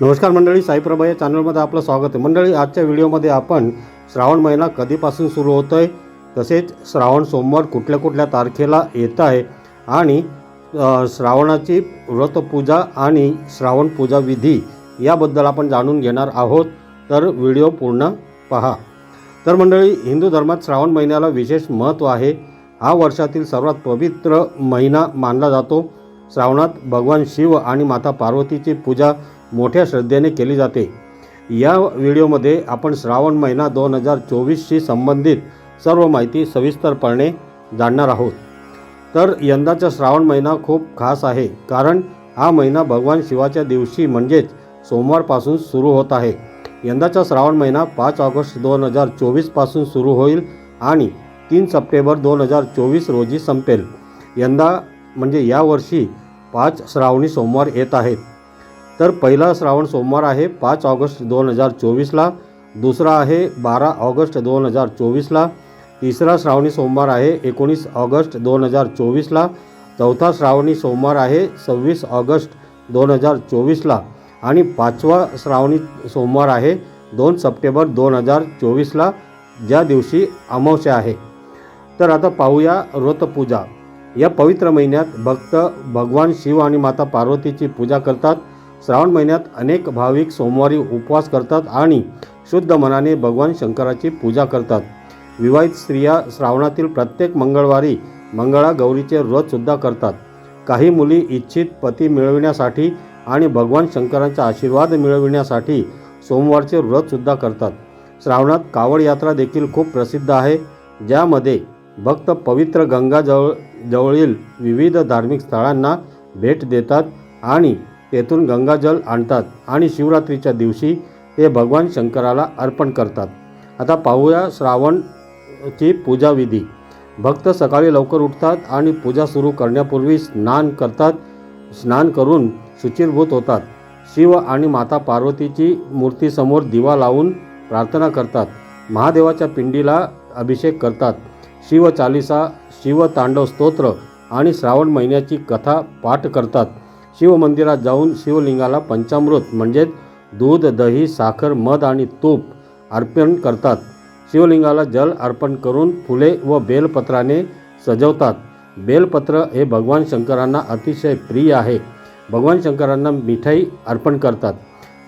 नमस्कार मंडळी साईप्रभा या चॅनलमध्ये आपलं स्वागत आहे. मंडळी आजच्या व्हिडिओमध्ये आपण श्रावण महिना कधीपासून सुरू होतो आहे तसेच श्रावण सोमवार कुठल्या कुठल्या तारखेला येत आहे? आणि श्रावणाची व्रतपूजा आणि श्रावण पूजा विधी याबद्दल आपण जाणून घेणार आहोत. तर व्हिडिओ पूर्ण पहा. तर मंडळी हिंदू धर्मात श्रावण महिन्याला विशेष महत्त्व आहे. हा वर्षातील सर्वात पवित्र महिना मानला जातो. श्रावणात भगवान शिव आणि माता पार्वतीची पूजा मोठ्या श्रद्धेने केली जाते. या व्हिडिओमध्ये आपण श्रावण महिना दोन हजार चोवीसशी संबंधित सर्व माहिती सविस्तरपणे जाणणार आहोत. तर यंदाचा श्रावण महिना खूप खास आहे कारण हा महिना भगवान शिवाच्या दिवशी म्हणजेच सोमवारपासून सुरू होत आहे. यंदाचा श्रावण महिना पाच ऑगस्ट दोन हजार चोवीसपासून सुरू होईल आणि तीन सप्टेंबर दोन हजार चोवीस रोजी संपेल. यंदा म्हणजे यावर्षी पाच श्रावणी सोमवार येत आहेत. तर पहिला श्रावण सोमवार आहे पाच ऑगस्ट दोन हजार चोवीसला. दुसरा आहे बारा ऑगस्ट दोन हजार चोवीसला. तिसरा श्रावणी सोमवार आहे एकोणीस ऑगस्ट दोन हजार चोवीसला. चौथा श्रावणी सोमवार आहे सव्वीस ऑगस्ट दोन हजार चोवीसला. आणि पाचवा श्रावणी सोमवार आहे दोन सप्टेंबर दोन हजार चोवीसला. ज्या दिवशी अमावस्या आहे. तर आता पाहूया व्रतपूजा या पवित्र महिन्यात भक्त भगवान शिव आणि माता पार्वतीची पूजा करतात. श्रावण महिन्यात अनेक भाविक सोमवारी उपवास करतात आणि शुद्ध मनाने भगवान शंकराची पूजा करतात. विवाहित स्त्रिया श्रावणातील प्रत्येक मंगळवारी मंगळा गौरीचे व्रतसुद्धा करतात. काही मुली इच्छित पती मिळविण्यासाठी आणि भगवान शंकरांचा आशीर्वाद मिळविण्यासाठी सोमवारचे व्रतसुद्धा करतात. श्रावणात कावड यात्रा देखील खूप प्रसिद्ध आहे ज्यामध्ये भक्त पवित्र गंगाजवळ जवळील विविध धार्मिक स्थळांना भेट देतात आणि येथून गंगाजल आणतात आणि शिवरात्रीच्या दिवशी ते भगवान शंकराला अर्पण करतात. आता पाहूया श्रावणची पूजाविधी. भक्त सकाळी लवकर उठतात आणि पूजा सुरू करण्यापूर्वी स्नान करतात स्नान करून शुचिरभूत होतात. शिव आणि माता पार्वतीची मूर्तीसमोर दिवा लावून प्रार्थना करतात. महादेवाच्या पिंडीला अभिषेक करतात. शिव चालिसा शिव तांडव स्तोत्र आणि श्रावण महिन्याची कथा पाठ करतात. शिवमंदिरात जाऊन शिवलिंगाला पंचामृत म्हणजेच दूध दही साखर मध आणि तूप अर्पण करतात. शिवलिंगाला जल अर्पण करून फुले व बेलपत्राने सजवतात. बेलपत्र हे भगवान शंकरांना अतिशय प्रिय आहे. भगवान शंकरांना मिठाई अर्पण करतात.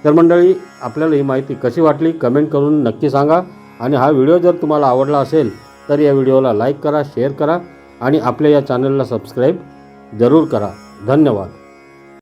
तर मंडळी आपल्याला ही माहिती कशी वाटली? कमेंट करून नक्की सांगा. आणि हा व्हिडिओ जर तुम्हाला आवडला असेल तर या व्हिडिओला लाईक करा शेअर करा आणि आपल्या या चॅनलला सबस्क्राईब जरूर करा. धन्यवाद.